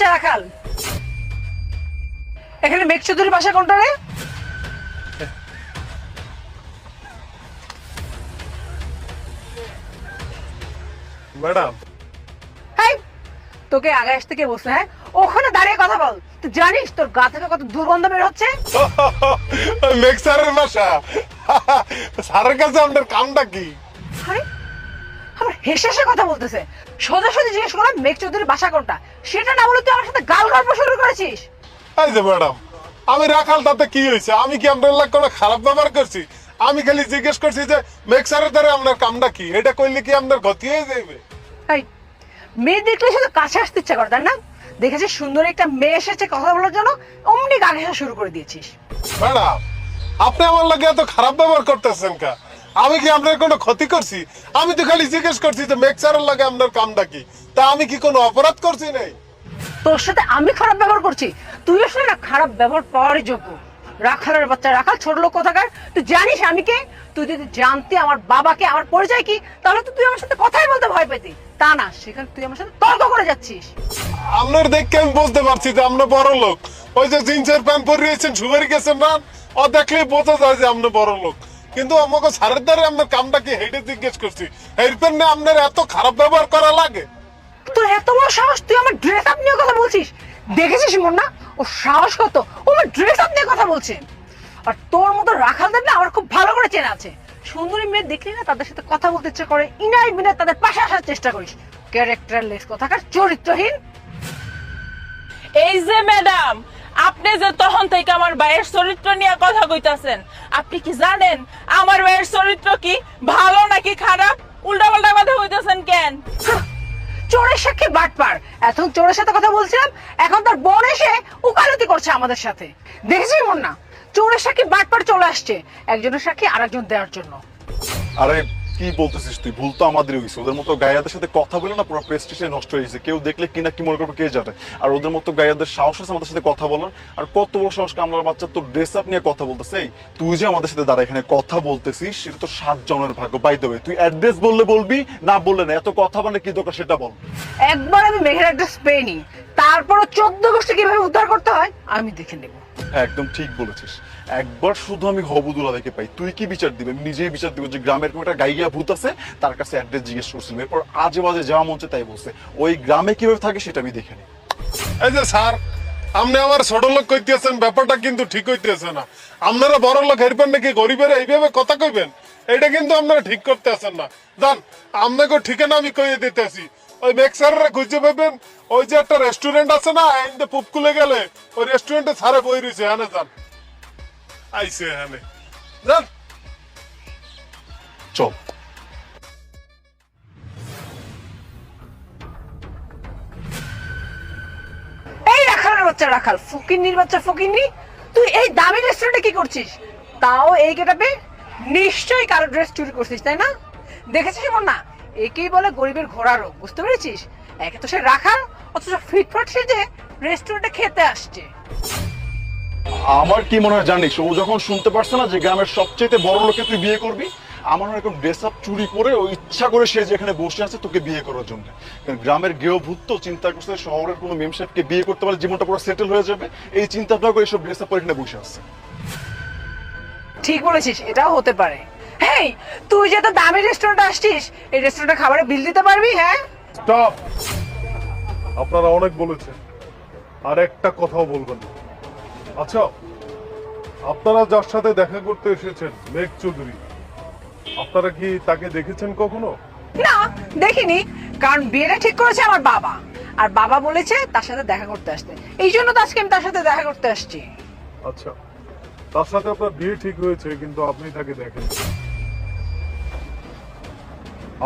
বাচ্চা রাখাল। এখানে মেঘ চৌধুরী বাসা কোনটা রে? ম্যাডাম। হাই তোকে আগে আসতে কে বসে হ্যাঁ? ওখানে দাঁড়িয়ে কথা বল। তুই জানিস তোর গা থেকে কত দুর্গন্ধ বের হচ্ছে? মেঘ স্যারের বাসা। স্যারের কাছে আপনার কামটা কি? আরে হেসে হেসে কথা বলতেছে। সোজা সোজা জিজ্ঞেস করলাম মেঘ চৌধুরীর বাসা কোনটা? সেটা না বলে তুই আমার সাথে গাল গল্প শুরু করেছিস। এই যে ম্যাডাম আমি রাখাল তাতে কি হয়েছে? আমি কি আপনার লাগে কোনো খারাপ ব্যবহার করছি? আমি খালি জিজ্ঞেস করছি যে মেঘ স্যারের দ্বারা আপনার কামটা কি? এটা করলে কি আপনার ক্ষতি হয়ে যাবে? এই মেয়ে দেখলে শুধু কাছে আসতে ইচ্ছা করে তাই না? দেখেছি সুন্দর একটা মেয়ে এসেছে কথা বলার জন্য অমনি গান শুরু করে দিয়েছিস। ম্যাডাম আপনি আমার লাগে এত খারাপ ব্যবহার করতেছেন কা আমি কি আপনার কোনো ক্ষতি করছি? আমি তো খালি জিজ্ঞেস করছি যে মেঘ স্যারের লাগে আপনার কামটা কি? তা আমি কি কোনো অপরাধ করছি নাই? তোর সাথে আমি খারাপ ব্যবহার করছি। তুই আসলে না খারাপ ব্যবহার পাওয়ারই যোগ্য। রাখালের বাচ্চা রাখাল ছোট লোক কোথাকার? তুই জানিস আমি কে? তুই যদি জানতি আমার বাবাকে আমার পরিচয় কি তাহলে তো তুই আমার সাথে কথাই বলতে ভয় পেতি। তা না সেখানে তুই আমার সাথে তর্ক করে যাচ্ছিস। আপনার দেখে আমি বুঝতে পারছি যে আপনার বড় লোক। ওই যে জিন্সের প্যান্ট পরে রয়েছেন সুগারি গেছেন না? ও দেখলেই বোঝা যায় যে আপনি বড় লোক। কিন্তু আমাকে সারের দ্বারা আপনার কামটা কি হেঁটে জিজ্ঞেস করছি? এরপর না আপনার এত খারাপ ব্যবহার করা লাগে। তোর এত বড় সাহস তুই আমার ড্রেস আপ নিয়ে কথা বলছিস? দেখেছিস না ও সাহস কত? ও আমার ড্রেস আপ নিয়ে কথা বলছে। আর তোর মতো রাখাল দেবে আমার খুব ভালো করে চেনা আছে। সুন্দরী মেয়ে দেখলি না তাদের সাথে কথা বলতে ইচ্ছে করে? ইনাই মিনাই তাদের পাশে আসার চেষ্টা করিস। ক্যারেক্টারলেস কথাকার চরিত্রহীন। এই যে ম্যাডাম আপনি যে তখন থেকে আমার ভাইয়ের চরিত্র নিয়ে কথা কইতাছেন আপনি কি জানেন আমার ভাইয়ের চরিত্র কি? ভালো নাকি খারাপ? উল্টা পাল্টা কথা কইতাছেন কেন? চোরের সাক্ষী বাটপার। এখন চোরের সাথে কথা বলছিলাম এখন তার বোন এসে উকালতি করছে আমাদের সাথে। দেখেছিস মন না চোরের সাক্ষী বাটপার চলে আসছে একজনের সাক্ষী আরেকজন দেওয়ার জন্য। আরে কি বলতেছিস তুই? ভুল তো আমাদের হয়েছে ওদের মতো গায়াদের সাথে কথা বলে না পুরো প্রেস্টিজে নষ্ট হয়ে গেছে। কেউ দেখলে কি না কি মনে করবে কে জানে। আর ওদের মতো গায়াদের সাহস আছে আমাদের সাথে কথা বলার। আর কত বড় সাহস কামলার বাচ্চা তোর ড্রেস আপ নিয়ে কথা বলতেছে। তুই যে আমাদের সাথে দাঁড়া এখানে কথা বলতেছিস, সেটা তো সাত জনের ভাগ্য। বাই দেবে তুই অ্যাড্রেস বললে বলবি, না বললে না। এত কথা মানে কি দরকার সেটা বল। একবার আমি মেঘের অ্যাড্রেস পেয়ে নি তারপরও চোদ্দ গোষ্ঠী কীভাবে উদ্ধার করতে হয়, আমি দেখে নেব। হ্যাঁ একদম ঠিক বলেছিস। একবার শুধু আমি হবুদুলা দেখে পাই। তুই কি বিচার দিবে? নিজেই বিচার দিব যে গ্রামের কোনো একটা গাইয়া ভূত আছে, তার কাছে অ্যাড্রেস জিজ্ঞেস করছিলাম এরপর আজে বাজে যাওয়া মঞ্চে তাই বলছে। ওই গ্রামে কীভাবে থাকে সেটা আমি দেখে নিই এই যে স্যার, আপনি আমার ছোট লোক কইতেছেন, ব্যাপারটা কিন্তু ঠিক হইতেছে না। আপনারা বড় লোক হেরবেন নাকি গরিবের এইভাবে কথা কইবেন? এটা কিন্তু আপনারা ঠিক করতে আছেন না। জান আপনাকে ঠিকানা আমি কইয়ে দিতেছি। ওই মেক্সাররা খুঁজে পাবেন। ওই যে একটা রেস্টুরেন্ট আছে না এনতে পুপকুলে গেলে, ওই রেস্টুরেন্টে সারে বই রয়েছে হ্যাঁ যান। আইসে হ্যাঁ যান। চল। বাচ্চা, রাখাল, ফকিন্নির বাচ্চা, ফকিন্নি, তুই এই দামি রেস্টুরেন্টে কি করছিস? তাও এই গেটাপে নিশ্চয়ই কারও ড্রেস চুরি করছিস, তাই না? দেখেছিস না একেই বলে গরিবের ঘোড়া রোগ বুঝতে পেরেছিস? একে তো সে রাখাল অথচ ফিটফাট সেজে রেস্টুরেন্টে খেতে আসছে। আমার কি মনে হয় জানিস ও যখন শুনতে পারছে না যে গ্রামের সবচেয়ে বড় লোকে তুই বিয়ে করবি আমার এরকম ড্রেস আপ চুরি করে ও ইচ্ছা করে সে যেখানে বসে আছে তোকে বিয়ে করার জন্য। গ্রামের গৃহভূত চিন্তা করছে শহরের কোনো মেম সাহেবকে বিয়ে করতে পারলে জীবনটা পুরো সেটেল হয়ে যাবে। এই চিন্তা ভাবনা করে এসব ড্রেস আপ করে এখানে বসে আছে। ঠিক বলেছিস এটাও হতে পারে। হেই তুই যে তো দামি রেস্টুরেন্টে আসছিস এই রেস্টুরেন্টে খাবারের বিল দিতে পারবি হ্যাঁ? স্টপ আপনারা অনেক বলেছেন আর একটা কথাও বলবেন না। আচ্ছা আপনারা যার সাথে দেখা করতে এসেছেন মেঘ চৌধুরী আপনারা কি তাকে দেখেছেন কখনো? না দেখিনি কারণ বিয়েটা ঠিক করেছে আমার বাবা। আর বাবা বলেছে তার সাথে দেখা করতে আসতে। এই জন্য তো আজকে আমি তার সাথে দেখা করতে আসছি। আচ্ছা তার সাথে আপনার বিয়ে ঠিক হয়েছে কিন্তু আপনি তাকে দেখেন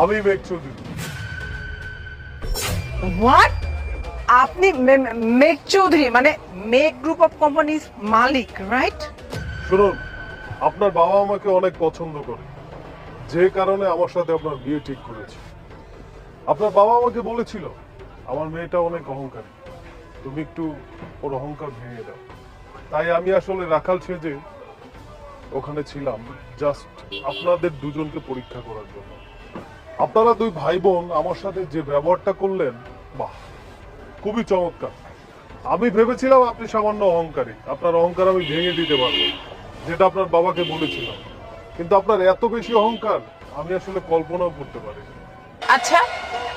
আমি মেঘ চৌধুরী। হোয়াট আপনি মেঘ চৌধুরী মানে মেঘ গ্রুপ অফ কোম্পানিজ মালিক রাইট শুনুন আপনার বাবা আমাকে অনেক পছন্দ করে। যে কারণে আমার সাথে আপনার বিয়ে ঠিক করেছে। আপনার বাবা আমাকে বলেছিল আমার মেয়েটা অনেক অহংকারী। তুমি একটু ওর অহংকার ভেঙে দাও। তাই আমি আসলে রাখাল সেজে ওখানে ছিলাম জাস্ট আপনাদের দুজনকে পরীক্ষা করার জন্য। আপনারা দুই ভাই বোন আমার সাথে যে ব্যবহারটা করলেন, বাহ, খুবই চমৎকার। আমি ভেবেছিলাম আপনি সামান্য অহংকারী। আপনার অহংকার আমি ভেঙে দিতে পারব, যেটা আপনার বাবাকে বলেছিলাম। কিন্তু আপনার এত বেশি অহংকার, আমি আসলে কল্পনাও করতে পারি আচ্ছা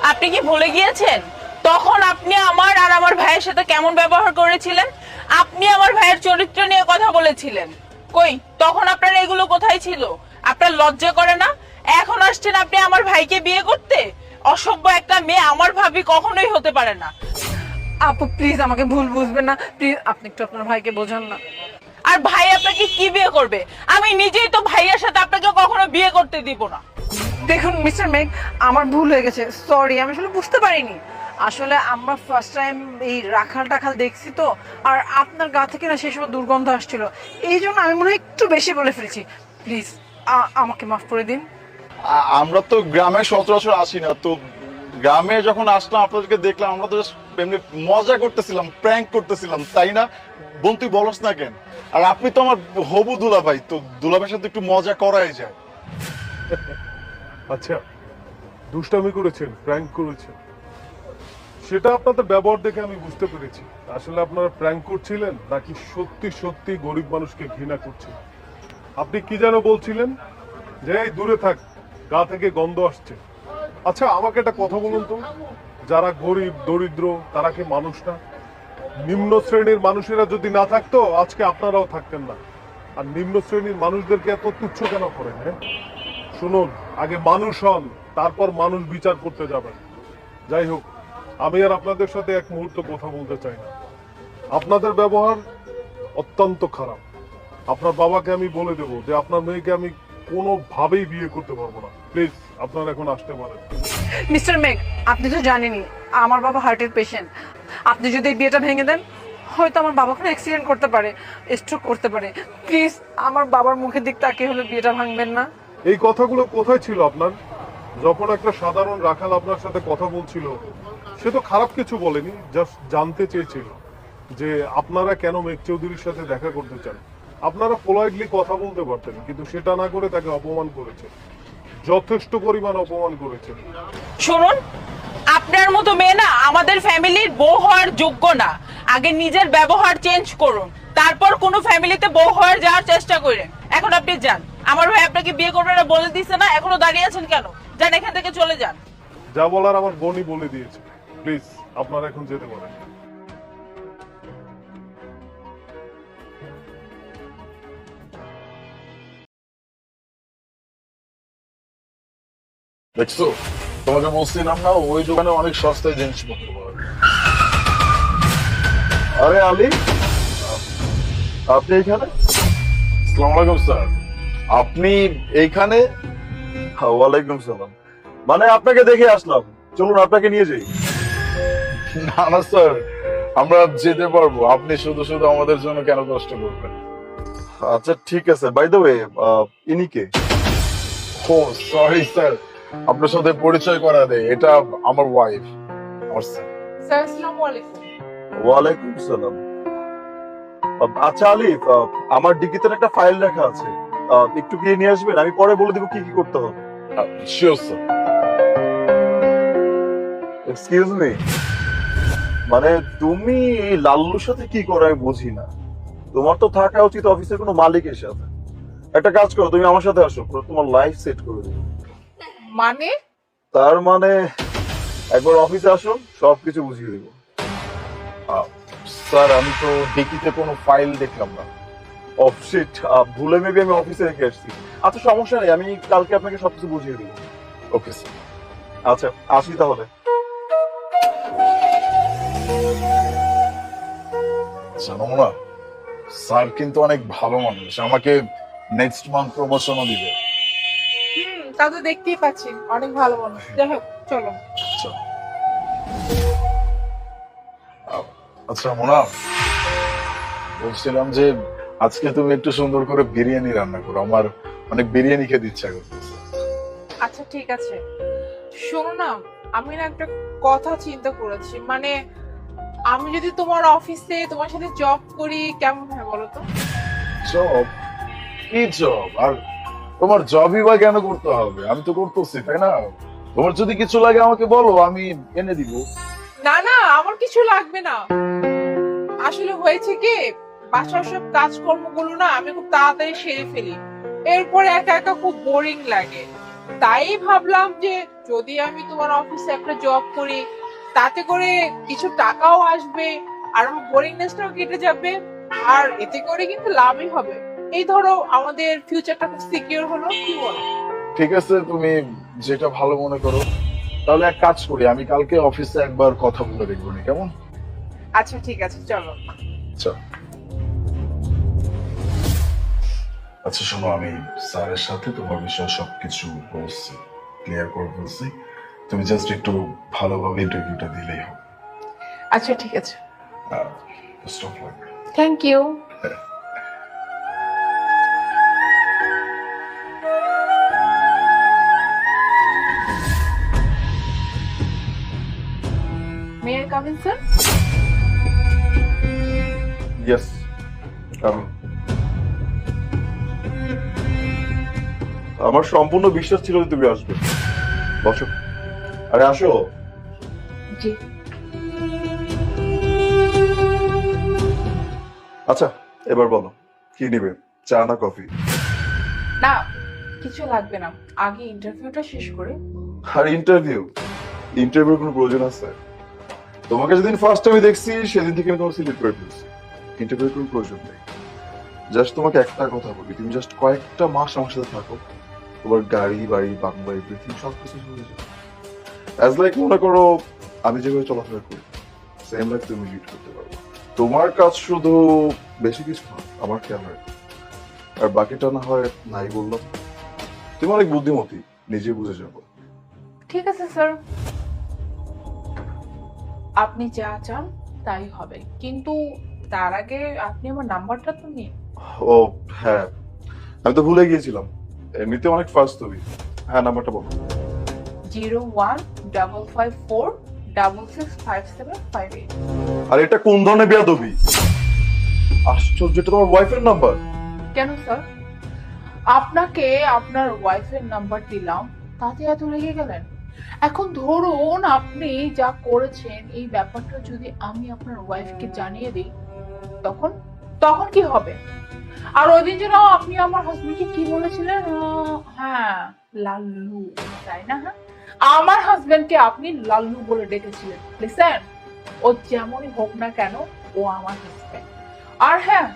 আপনি কি ভুলে গিয়েছেন? তখন আপনি আমার আর আমার ভাইয়ের সাথে কেমন ব্যবহার করেছিলেন? আপনি আমার ভাইয়ের চরিত্র নিয়ে কথা বলেছিলেন। কই, তখন আপনার এগুলো কোথায় ছিল? আপনার লজ্জা করে না? এখন আসছেন আপনি আমার ভাইকে বিয়ে করতে? অসভ্য একটা মেয়ে আমার ভাবি কখনোই হতে পারে না। আপু প্লিজ আমাকে ভুল বুঝবেন না। প্লিজ আপনি একটু আপনার ভাইকে বোঝান না। আর ভাই আপনাকে কি বিয়ে করবে? আমি নিজেই তো ভাইয়ের সাথে আপনাকে কখনো বিয়ে করতে দিব না। দেখুন মিস্টার মেঘ আমার ভুল হয়ে গেছে। সরি আমি আসলে বুঝতে পারিনি। আসলে আমরা ফার্স্ট টাইম এই রাখাল টাখাল দেখছি তো আর আপনার গা থেকে না সেই সময় দুর্গন্ধ আসছিল। এই জন্য আমি মনে হয় একটু বেশি বলে ফেলেছি। প্লিজ আমাকে মাফ করে দিন। আমরা তো গ্রামে সচরাচর আসি না। তো গ্রামে যখন আসলাম, আপনাদেরকে দেখলাম, আমরা তো এমনি মজা করতেছিলাম প্র্যাঙ্ক করতেছিলাম, তাই না? বোন, তুই বলস না কেন? আর আপনি তো আমার হবু দুলাভাই, তো দুলাভাইয়ের সাথে একটু মজা করাই যায়। আচ্ছা দুষ্টামি করেছেন প্র্যাঙ্ক করেছেন। সেটা আপনাদের ব্যবহার দেখে আমি বুঝতে পেরেছি। আসলে আপনারা প্র্যাঙ্ক করছিলেন নাকি সত্যি সত্যি গরিব মানুষকে ঘৃণা করছিলেন? আপনি কি যেন বলছিলেন? যে দূরে থাক। গা থেকে গন্ধ আসছে। আচ্ছা আমাকে একটা কথা বলুন তো। যারা গরিব, দরিদ্র, তারা কি মানুষ না? নিম্ন শ্রেণির মানুষেরা যদি না থাকতো, আজকে আপনারাও থাকতেন না। আর নিম্ন শ্রেণির মানুষদেরকে এত তুচ্ছ কেন করেন হ্যাঁ? শুনুন, আগে মানুষ হন, তারপর মানুষ বিচার করতে যাবেন। যাই হোক, আমি আর আপনাদের সাথে এক মুহূর্ত কথা বলতে চাই না। আপনাদের ব্যবহার অত্যন্ত খারাপ। আপনার বাবাকে আমি বলে দেবো যে, আপনার মেয়েকে আমি কোনোভাবেই বিয়ে করতে পারব না। প্লিজ আপনারা এখন আসতে পারেন। মিস্টার মেঘ আপনি তো জানেনই আমার বাবা হার্টের পেশেন্ট আপনি যদি এই বিয়েটা ভেঙে দেন হয়তো আমার বাবা কোনো অ্যাক্সিডেন্ট করতে পারে স্ট্রোক করতে পারে। প্লিজ আমার বাবার মুখের দিক তাকিয়ে হলে বিয়েটা ভাঙবেন না। এই কথাগুলো কোথায় ছিল আপনার? যখন একটা সাধারণ রাখাল আপনার সাথে কথা বলছিল সে তো খারাপ কিছু বলেনি জাস্ট জানতে চেয়েছিল যে আপনারা কেন মেঘ চৌধুরীর সাথে দেখা করতে চান? আপনারা পোলাইটলি কথা বলতে পারতেন কিন্তু সেটা না করে তাকে অপমান করেছে যথেষ্ট পরিমাণ অপমান করেছে শুনুন আপনার মতো মেয়ে না আমাদের ফ্যামিলির বউ হওয়ার যোগ্য না। আগে নিজের ব্যবহার চেঞ্জ করুন তারপর কোনো ফ্যামিলিতে বউ হওয়ার যাওয়ার চেষ্টা করেন। এখন আপনি যান। আমার ভাই আপনাকে বিয়ে করবে না বলে দিছে না এখনও দাঁড়িয়ে আছেন কেন? যান এখান থেকে চলে যান। যা বলার আমার বোনই বলে দিয়েছে। প্লিজ আপনারা এখন যেতে পারেন। দেখছ? তোমাকে বলছিলাম না ওই দোকানে অনেক সস্তায় যায়। আরে আলী আপনি এখানে? আসসালামু আলাইকুম স্যার। আপনি এইখানে? হ্যাঁ, ওয়ালাইকুম সালাম। মানে আপনাকে দেখে আসলাম। চলুন আপনাকে নিয়ে যাই। না না স্যার আমরা যেতে পারব। আপনি শুধু শুধু আমাদের জন্য কেন কষ্ট করবেন? আচ্ছা ঠিক আছে। বাই দ্য ওয়ে ইনি কে? ও সরি স্যার। আপনার সাথে পরিচয় করা দেয়। এটা আমার ওয়াইফ আমার স্যার আসসালামু আলাইকুম। ওয়ালাইকুম সালাম। আচ্ছা আলিফ আমার ডিকিতে একটা ফাইল রাখা আছে। একটু গিয়ে নিয়ে আসবেন আমি পরে বলে দিব কি কি করতে হবে। শিওর স্যার এক্সকিউজ মি মানে তুমি এই লাল্লুর সাথে কি করো আমি বুঝি না। তোমার তো থাকা উচিত অফিসের কোনো মালিকের সাথে। একটা কাজ করো তুমি আমার সাথে আসো তোমার লাইফ সেট করে দেবো মানে? তার মানে একবার অফিসে আসুন, সবকিছু বুঝিয়ে দেবো। স্যার, আমি তো ডিকিতে কোনো ফাইল দেখলাম না। অফ শিট ভুলে মেবি আমি অফিসে রেখে আসছি। আচ্ছা সমস্যা নেই, আমি কালকে আপনাকে সবকিছু বুঝিয়ে দেবো। ওকে স্যার আচ্ছা আসি তাহলে। জানো না স্যার কিন্তু অনেক ভালো মানুষ। আমাকে নেক্সট মান্থ প্রমোশনও দিবে। তা তো দেখতেই পাচ্ছি অনেক ভালো মানুষ। যাই হোক চলো। আচ্ছা আচ্ছা মোনা বলছিলাম যে আজকে তুমি একটু সুন্দর করে বিরিয়ানি রান্না করো। আমার অনেক বিরিয়ানি খেতে ইচ্ছা করতেছে। আচ্ছা ঠিক আছে। শোনো না আমি না একটা কথা চিন্তা করেছি। মানে আমি যদি তোমার অফিসে তোমার সাথে জব করি কেমন হয় বলো তো? জব কি জব আর তোমার জবই বা কেন করতে হবে? আমি তো করতেছি, তাই না? তোমার যদি কিছু লাগে আমাকে বলো, আমি এনে দিব। না না, আমার কিছু লাগবে না। আসলে হয়েছে কি, বাসার সব কাজকর্মগুলো না আমি খুব তাড়াতাড়ি সেরে ফেলি। এরপরে একা একা খুব বোরিং লাগে। তাই ভাবলাম যে, যদি আমি তোমার অফিসে একটা জব করি, তাতে করে কিছু টাকাও আসবে, আর আমার বোরিংনেসটাও কেটে যাবে, আর এতে করে কিন্তু লাভই হবে। এই ধরো আমাদের ফিউচারটা খুব সিকিউর হলো কি বলো? ঠিক আছে তুমি যেটা ভালো মনে করো। তাহলে এক কাজ করি আমি কালকে অফিসে একবার কথা বলে দেখব নি, কেমন? আচ্ছা ঠিক আছে চলো। আচ্ছা আচ্ছা শোনো আমি স্যারের সাথে তোমার বিষয়ে সবকিছু বলছি ক্লিয়ার করে বলছি। তুমি জাস্ট একটু ভালোভাবে ইন্টারভিউটা দিলেই হবে। আচ্ছা ঠিক আছে। Thank you Come in, sir? Yes আমি আমার সম্পূর্ণ বিশ্বাস ছিল যে তুমি আসবে। বসো। আরে আসো। জি। আচ্ছা এবার বলো কি নিবে? চা না কফি? না কিছু লাগবে না। আগে ইন্টারভিউটা শেষ করে। আর ইন্টারভিউ ইন্টারভিউর কোনো প্রয়োজন আছে? তোমাকে যেদিন ফার্স্ট আমি দেখছি, সেদিন থেকে আমি তোমার সিলেক্ট করে ফেলছি। ইন্টারভিউর কোনো প্রয়োজন নেই। জাস্ট তোমাকে একটা কথা বলি, তুমি জাস্ট কয়েকটা মাস আমার সাথে থাকো। তোমার গাড়ি, বাড়ি, বাংলা এভরিথিং সব কিছু হয়ে যাবে। অ্যাজ লাইক মনে করো, আমি যেভাবে চলাফেরা করি সেম লাইফ তুমি লিড করতে পারো। তোমার কাজ শুধু বেশি কিছু না, আমার খেয়াল রাখো। আর বাকিটা না হয় নাই বললাম। তুমি অনেক বুদ্ধিমতী নিজে বুঝে যাব। ঠিক আছে স্যার আপনি যা চান তাই হবে। কিন্তু তার আগে আপনি আমার নাম্বারটা তো নিন। ও হ্যাঁ। আমি তো ভুলে গিয়েছিলাম। এমনিতে অনেক ফাস্ট তুমি হ্যাঁ নাম্বারটা বলো। Zero one double five four double six five seven five eight. আর এটা কোন ধরনের বেয়াদবি? আশ্চর্য এটা তোমার ওয়াইফের নাম্বার কেন স্যার আপনাকে আপনার ওয়াইফের নাম্বার দিলাম তাতে এত রেগে গেলেন? এখন ধরুন আপনি যা করেছেন, এই ব্যাপারটা যদি আমি আপনার ওয়াইফকে জানিয়ে দিই, তখন তখন কি হবে? আর ওই দিন যেন আপনি আমার হাজবেন্ডকে কি বলেছিলেন? হ্যাঁ লাল্লু, তাই না? হ্যাঁ? আমার হাজবেন্ডকে আপনি লাল্লু বলে ডেকেছিলেন। লিসেন ও যেমনই হোক না কেন, ও আমার হাজবেন্ড আর হ্যাঁ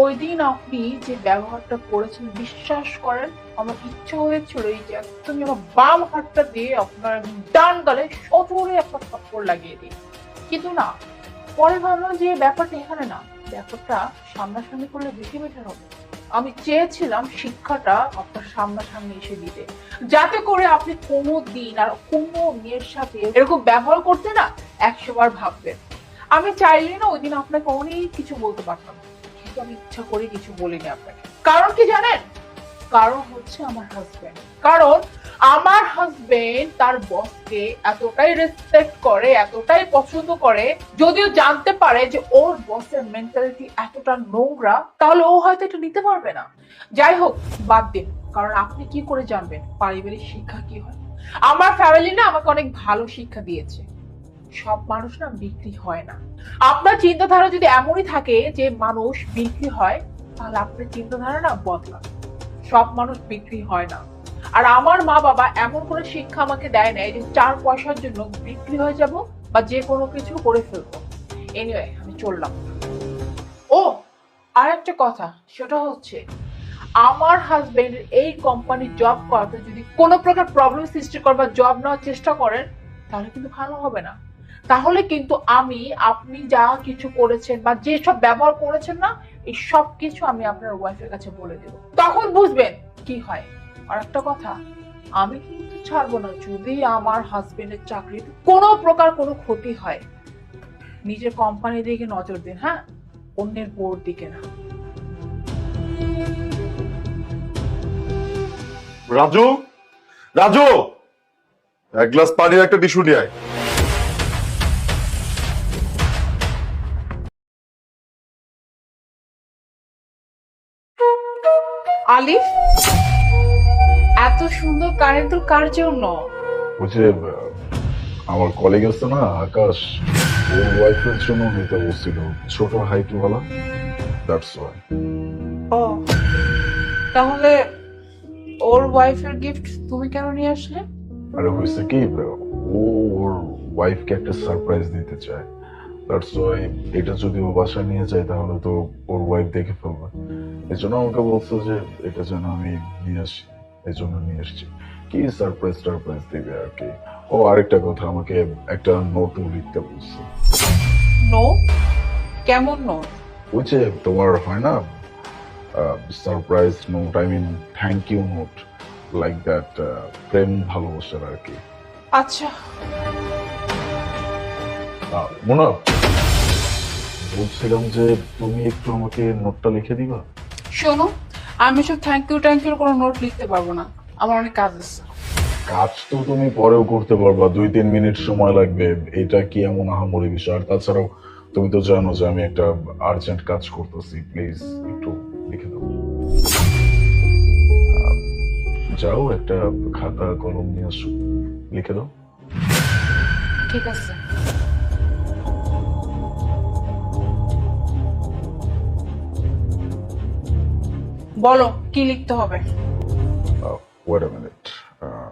ওই দিন আপনি যে ব্যবহারটা করেছেন, বিশ্বাস করেন আমার ইচ্ছা হয়েছিল এই যে একদমই আমার বাম হাতটা দিয়ে আপনার ডান গালে সজোরে একটা থাপ্পড় লাগিয়ে দিই কিন্তু না, পরে ভাবলাম যে ব্যাপারটা এখানে না, ব্যাপারটা সামনাসামনি করলে বেশি বেটার হবে। আমি চেয়েছিলাম শিক্ষাটা আপনার সামনাসামনি এসে দিতে। যাতে করে আপনি কোনো দিন আর কোনো মেয়ের সাথে এরকম ব্যবহার করতে না একশো বার ভাববেন। আমি চাইলে না ওই দিন আপনাকে অনেক কিছু বলতে পারতাম, কিন্তু আমি ইচ্ছা করে কিছু বলিনি আপনাকে। কারণ কি জানেন? কারণ হচ্ছে আমার হাজবেন্ড কারণ আমার হাজবেন্ড তার বসকে এতটাই রেসপেক্ট করে, এতটাই পছন্দ করে, যদিও জানতে পারে যে ওর বসের মেন্টালিটি এতটা নোংরা, তাহলে ও হয়তো এটা নিতে পারবে না। যাই হোক, বাদ দিন। কারণ আপনি কি করে জানবেন পারিবারিক শিক্ষা কি হয়? আমার ফ্যামিলি না আমাকে অনেক ভালো শিক্ষা দিয়েছে। সব মানুষ না বিক্রি হয় না। আপনার চিন্তাধারা যদি এমনই থাকে যে মানুষ বিক্রি হয়, তাহলে আপনার চিন্তাধারা না বদলা সব মানুষ বিক্রি হয় না। আর আমার মা বাবা এমন কোনো শিক্ষা আমাকে দেয় নাই যে চার পয়সার জন্য বিক্রি হয়ে যাব বা যে কোনো কিছু করে ফেলব। এনিওয়ে আমি চললাম। ও আর একটা কথা, সেটা হচ্ছে আমার হাজবেন্ডের এই কোম্পানির জব করাতে যদি কোনো প্রকার প্রবলেম সৃষ্টি করবার জব নেওয়ার চেষ্টা করেন, তাহলে কিন্তু ভালো হবে না। তাহলে কিন্তু আমি, আপনি যা কিছু করেছেন বা যে সব ব্যবহার করেছেন না, এই সব কিছু আমি আপনার ওয়াইফের কাছে বলে দেব। তখন বুঝবেন কি হয়। আর একটা কথা, আমি কিন্তু ছাড়বো না। যদি আমার হাজবেন্ডের চাকরিতে কোনো প্রকার কোনো ক্ষতি হয়, নিজের কোম্পানি দিকে নজর দিন হ্যাঁ? অন্যের বোর্ড দিকে না। রাজু? রাজু? এক গ্লাস পানির একটা টিস্যু নিয়ে আয়। আলিফ এত সুন্দর কারেন্ট কার জন্য? বুঝে আমার কলিগ আছে না আকাশ। ওর ওয়াইফের জন্য নিতে বলছিল ছোট হাইটওয়ালা। দ্যাটস ওয়াই ও। তাহলে ওর ওয়াইফের গিফট তুমি কেন নিয়ে আসলে? আরে হয়েছে কি ও ওর ওয়াইফকে একটা সারপ্রাইজ দিতে চায়। দ্যাটস ওয়াই এটা যদি ও বাসায় নিয়ে যায় তাহলে তো ওর ওয়াইফ দেখে ফেলবে। এই জন্য আমাকে বলছে যে এটা যেন আমি নিয়ে আসি এই জন্য নিয়ে এসছি কি সারপ্রাইজ টারপ্রাইজ দিবে আর কি। ও আরেকটা কথা আমাকে একটা নোটও লিখতে বলছে। নো কেমন নো ওই যে তোমার হয় না surprise note I mean thank you note like that প্রেম ভালোবাসার আর কি। আচ্ছা। মোনা বলছিলাম যে তুমি একটু আমাকে নোটটা লিখে দিবা? শোনো আমি সব থ্যাংক ইউ ট্যাংক ইউ কোনো নোট লিখতে পারব না। আমার অনেক কাজ আছে। কাজ তো তুমি পরেও করতে পারবা। দুই তিন মিনিট সময় লাগবে। এটা কি এমন আহামরি বিষয়? আর তাছাড়াও তুমি তো জানো যে আমি একটা আর্জেন্ট কাজ করতেছি। প্লিজ একটু লিখে দাও। যাও একটা খাতা কলম নিয়ে আসো। লিখে দাও। ঠিক আছে। বলো কি লিখতে হবে? Uh, wait a minute. Uh,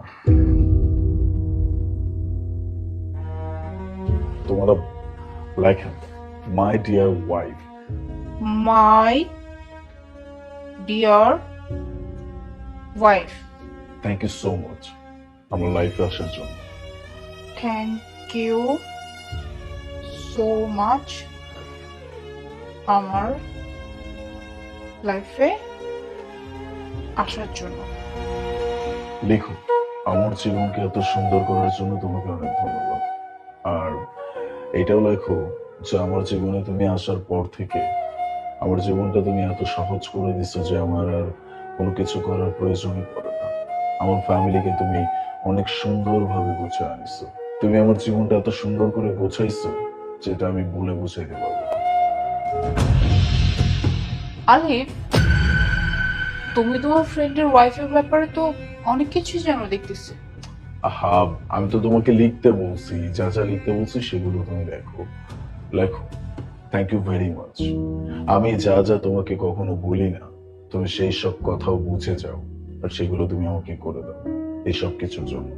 তোমার লেখেন my dear wife my dear wife thank you so much আমার লাইফে আসার জন্য। থ্যাংক ইউ সো মাচ আমার লাইফে আসার জন্য। লিখো আমার জীবনকে এত সুন্দর করার জন্য তোমাকে অনেক ধন্যবাদ। আর এটাও লেখো যে আমার জীবনে তুমি আসার পর থেকে আমার জীবনটা তুমি এত সহজ করে দিছো যে আমার আর কোনো কিছু করার প্রয়োজনই পড়ে না। আমার ফ্যামিলিকে তুমি অনেক সুন্দরভাবে গুছিয়ে আনিছো। তুমি আমার জীবনটা এত সুন্দর করে গোছাইছো যেটা আমি বলে বুঝাইতে পারব। আলিফ তুমি তোমার ফ্রেন্ডের ওয়াইফের ব্যাপারে তো অনেক কিছুই জানো দেখতেছি। আহা, আমি তো তোমাকে লিখতে বলছি, যা যা লিখতে বলছি সেগুলো তুমি লেখো। লেখো। থ্যাংক ইউ ভেরি মাচ আমি যা যা তোমাকে কখনো বলি না, তুমি সেই সব কথাও বুঝে যাও, আর সেগুলো তুমি আমাকে করে দাও, এই সব কিছুর জন্য।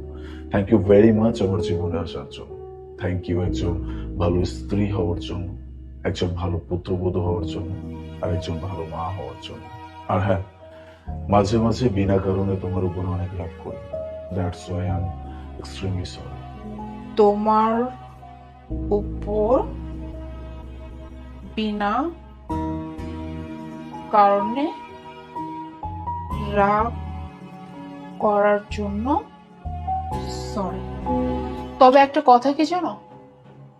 থ্যাংক ইউ ভেরি মাচ আমার জীবনে আসার জন্য। থ্যাংক ইউ একজন ভালো স্ত্রী হওয়ার জন্য, একজন ভালো পুত্রবধূ হওয়ার জন্য, আর একজন ভালো মা হওয়ার জন্য। আর হ্যাঁ মাঝে মাঝে বিনা কারণে তোমার উপর অনেক রাগ করি। That's why I am extremely sorry তোমার উপর বিনা কারণে রাগ করার জন্য সরি তবে একটা কথা কি জানো?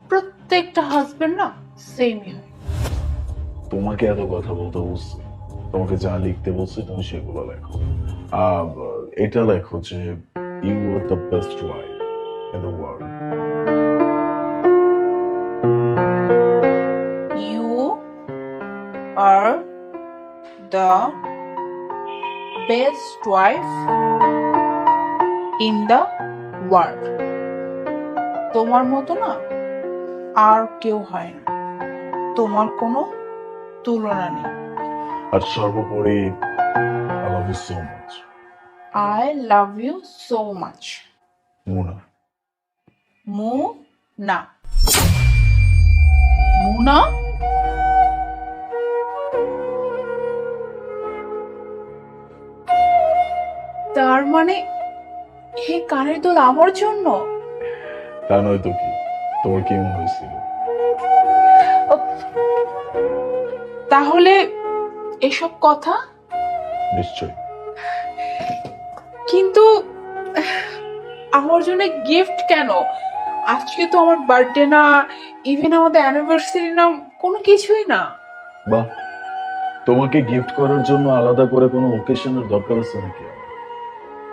প্রত্যেকটা হাজবেন্ড না সেমই হয়। তোমাকে এত কথা বলতে বলছি। তোমাকে যা লিখতে বলছি তুমি সেগুলো লেখো। এটা লেখো যে you are the best wife in the world You are the best wife in the world. তোমার মতো না, আর কেউ হয় না। তোমার কোনো তুলনা নেই। আর সর্বোপরি I love you so much I love you so much Muna Muna Muna তার মানে হে কানের দুল আমার জন্য? তা নয় তো কি? তোমার কি মনে হয়েছিল? তাহলে এসব কথা? নিশ্চয়ই। কিন্তু আমার জন্য গিফট কেন? আজকে তো আমার বার্থডে না ইভেন আমাদের অ্যানিভার্সারি না কোনো কিছুই না। বাহ। তোমাকে গিফট করার জন্য আলাদা করে কোনো ওকেশনের দরকার আছে নাকি?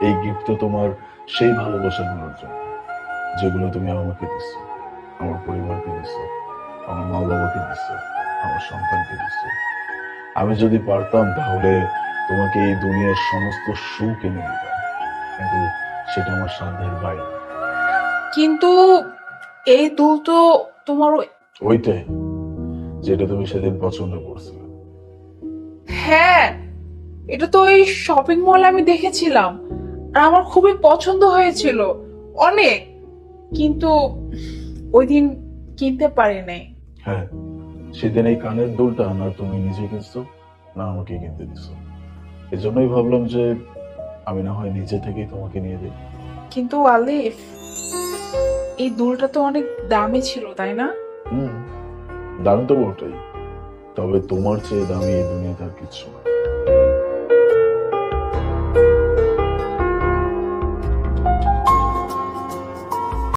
এই গিফট তো তোমার সেই ভালোবাসাগুলোর জন্য যেগুলো তুমি আমাকে দিচ্ছ আমার পরিবারকে দিচ্ছ আমার মা বাবাকে দিচ্ছ আমার সন্তানকে দিচ্ছ আমি যদি পারতাম তাহলে তোমাকে এই দুনিয়ার সমস্ত সুখ এনে দিতাম। কিন্তু সেটা আমার সাধ্যের বাইরে। কিন্তু এই দুল তো তোমার ওইটাই যেটা তুমি সেদিন পছন্দ করছিলে। হ্যাঁ এটা তো ওই শপিং মলে আমি দেখেছিলাম। আর আমার খুবই পছন্দ হয়েছিল অনেক। কিন্তু ওই দিন কিনতে পারি নাই হ্যাঁ। সেদিন এই কানের দুলটা না তুমি নিজে কিনছো না আমাকে কিনতে দিছো। এজন্যই ভাবলাম যে আমি না হয় নিজে থেকেই তোমাকে নিয়ে দিই কিন্তু আলিফ এই দুলটা তো অনেক দামি ছিল তাই না? হুম দাম তো বটেই তবে তোমার চেয়ে দামি এই দুনিয়াতে আর কিছু না।